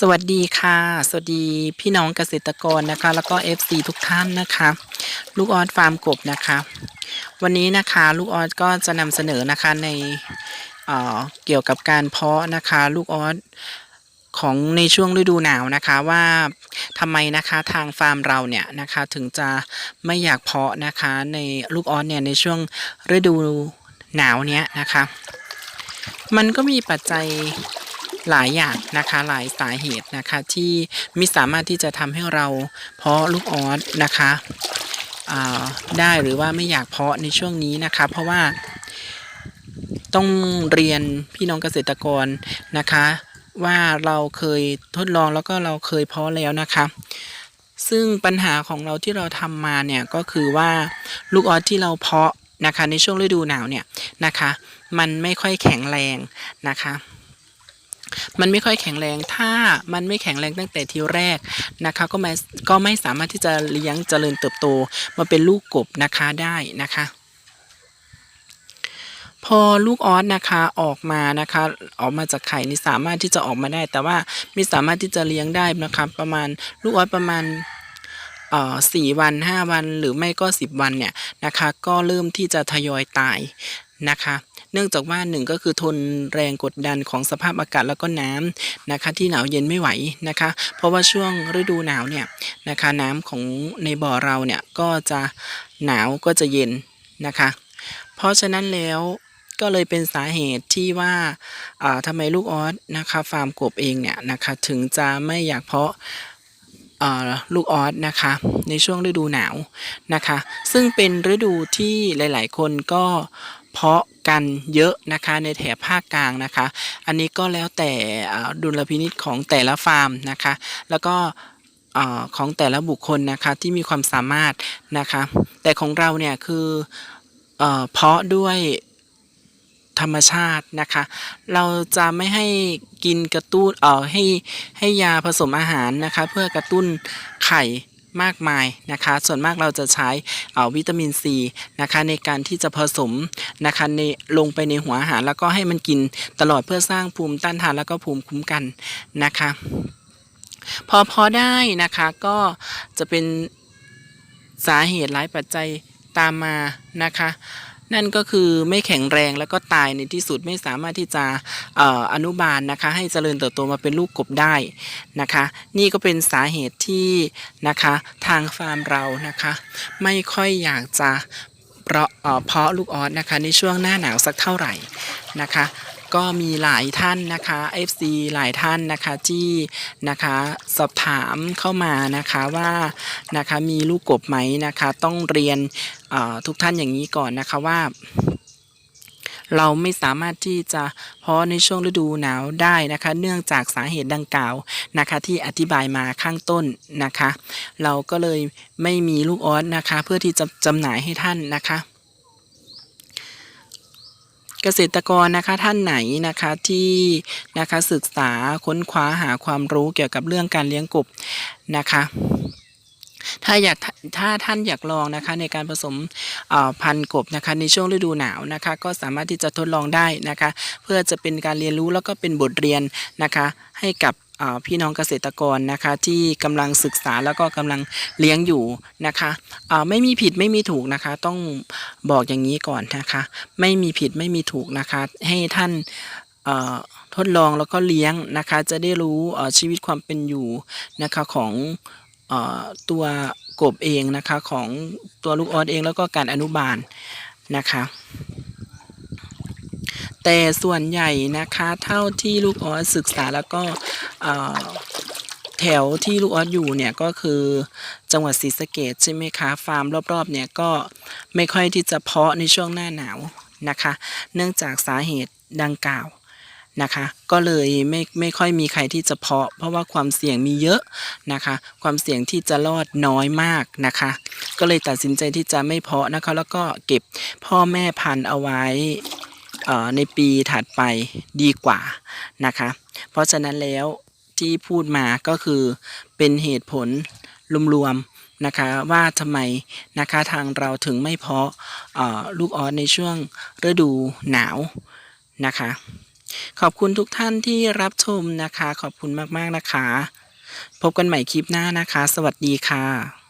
สวัสดีค่ะ สวัสดีพี่น้องเกษตรกรนะคะ แล้วก็ FC ทุกท่านนะคะ ลูกออสฟาร์มกบนะคะ วันนี้นะคะลูกออสก็จะนำเสนอนะคะในเอ่อเกี่ยวกับการเพาะนะคะ ลูกออสของในช่วงฤดูหนาวนะคะว่าทำไมนะคะทางฟาร์มเราเนี่ยนะคะถึงจะไม่อยากเพาะนะคะในลูกออสเนี่ยในช่วงฤดูหนาวเนี้ยนะคะ มันก็มีปัจจัย หลายอย่างนะคะหลายสาเหตุนะคะที่มิสามารถที่จะทำให้เราเพาะลูกออสนะคะได้หรือว่าไม่อยากเพาะในช่วงนี้นะคะ เพราะว่าต้องเรียนพี่น้องเกษตรกรนะคะ ว่าเราเคยทดลองแล้วก็เราเคยเพาะแล้วนะคะ ซึ่งปัญหาของเราที่เราทำมาเนี่ยก็คือว่าลูกออสที่เราเพาะนะคะในช่วงฤดูหนาวเนี่ยนะคะ มันไม่ค่อยแข็งแรงนะคะ มันไม่ค่อยแข็งแรง ถ้ามันไม่แข็งแรงตั้งแต่ทีแรกนะคะ ก็ไม่ก็ไม่สามารถที่จะเลี้ยงเจริญเติบโตมาเป็นลูกกบนะคะได้นะคะ พอลูกออสนะคะออกมานะคะ ออกมาจากไข่นี่สามารถที่จะออกมาได้ แต่ว่าไม่สามารถที่จะเลี้ยงได้นะคะ ประมาณลูกออสประมาณเอ่อสี่วันห้าวันหรือไม่ก็สิบวันเนี่ยนะคะ ก็เริ่มที่จะทยอยตายนะคะ เนื่องจากว่าหนึ่งก็คือทนแรงกดดันของสภาพอากาศแล้วก็น้ำนะคะที่หนาวเย็นไม่ไหวนะคะ เพราะว่าช่วงฤดูหนาวเนี่ยนะคะน้ำของในบ่อเราเนี่ยก็จะหนาวก็จะเย็นนะคะ เพราะฉะนั้นแล้วก็เลยเป็นสาเหตุที่ว่าอ่าทำไมลูกออสนะคะฟาร์มกบเองเนี่ยนะคะถึงจะไม่อยากเพาะอ่าลูกออสนะคะในช่วงฤดูหนาวนะคะ ซึ่งเป็นฤดูที่หลาย ๆ คนก็ เพาะกันเยอะนะคะในแถบภาคกลางนะคะ อันนี้ก็แล้วแต่ดุลพินิจของแต่ละฟาร์มนะคะ แล้วก็ของแต่ละบุคคลนะคะที่มีความสามารถนะคะ แต่ของเราเนี่ยคือเอ่อเพาะด้วยธรรมชาตินะคะ เราจะไม่ให้กินกระตุ้นเอ่อให้ให้ยาผสมอาหารนะคะ เพื่อกระตุ้นไข่ มากมายนะคะ ส่วนมากเราจะใช้อวิตามินซีนะคะในการที่จะผสมนะคะในลงไปในหัวอาหารแล้วก็ให้มันกินตลอดเพื่อสร้างภูมิต้านทานแล้วก็ภูมิคุ้มกันนะคะ พอพอได้นะคะก็จะเป็นสาเหตุหลายปัจจัยตามมานะคะ นั่นก็คือไม่แข็งแรงแล้วก็ตายในที่สุดไม่สามารถที่จะออนุบาลนะคะ ให้เจริญเติบโตมาเป็นลูกกบได้นะคะ นี่ก็เป็นสาเหตุที่นะคะทางฟาร์มเรานะคะ ไม่ค่อยอยากจะเพาะเพาะลูกออสนะคะในช่วงหน้าหนาวสักเท่าไหร่นะคะ ก็มีหลายท่านนะคะ FC หลายท่านนะคะที่นะคะสอบถามเข้ามานะคะว่านะคะมีลูกกบไหมนะคะต้องเรียนทุกท่านอย่างนี้ก่อนนะคะว่าเราไม่สามารถที่จะเพาะในช่วงฤดูหนาวได้นะคะ เนื่องจากสาเหตุดังกล่าวนะคะ ที่อธิบายมาข้างต้นนะคะ เราก็เลยไม่มีลูกออสนะคะ เพื่อที่จะจำหน่ายให้ท่านนะคะ เกษตรกรนะคะท่านไหนนะคะที่นะคะศึกษาค้นคว้าหาความรู้เกี่ยวกับเรื่องการเลี้ยงกบนะคะถ้าอยากถ้าท่านอยากลองนะคะในการผสมอ่อพันธุ์กบนะคะในช่วงฤดูหนาวนะคะ ก็สามารถที่จะทดลองได้นะคะ เพื่อจะเป็นการเรียนรู้แล้วก็เป็นบทเรียนนะคะ ให้กับ พี่น้องเกษตรกรนะคะที่กำลังศึกษาแล้วก็กำลังเลี้ยงอยู่นะคะไม่มีผิดไม่มีถูกนะคะ ต้องบอกอย่างนี้ก่อนนะคะ ไม่มีผิดไม่มีถูกนะคะ ให้ท่านทดลองแล้วก็เลี้ยงนะคะ จะได้รู้ชีวิตความเป็นอยู่นะคะของอตัวกบเองนะคะของตัวลูกออสเองแล้วก็การอนุบาลนะคะ แต่ส่วนใหญ่นะคะเท่าที่ลูกออสศึกษาแล้วก็แถวที่ลูกออสอยู่เนี่ยก็คือจังหวัดศรีสะเกษใช่ไหมคะฟาร์มรอบๆเนี่ยก็ไม่ค่อยที่จะเพาะในช่วงหน้าหนาวนะคะ เนื่องจากสาเหตุดังกล่าวนะคะ ก็เลยไม่ไม่ค่อยมีใครที่จะเพาะ เพราะว่าความเสี่ยงมีเยอะนะคะ ความเสี่ยงที่จะรอดน้อยมากนะคะ ก็เลยตัดสินใจที่จะไม่เพาะนะคะ แล้วก็เก็บพ่อแม่พันธุ์เอาไว้ ในปีถัดไปดีกว่านะคะ เพราะฉะนั้นแล้วที่พูดมาก็คือเป็นเหตุผลรวมๆนะคะว่าทำไมนะคะทางเราถึงไม่เพาะลูกออสในช่วงฤดูหนาวนะคะ ขอบคุณทุกท่านที่รับชมนะคะ ขอบคุณมากๆนะคะ พบกันใหม่คลิปหน้านะคะ สวัสดีค่ะ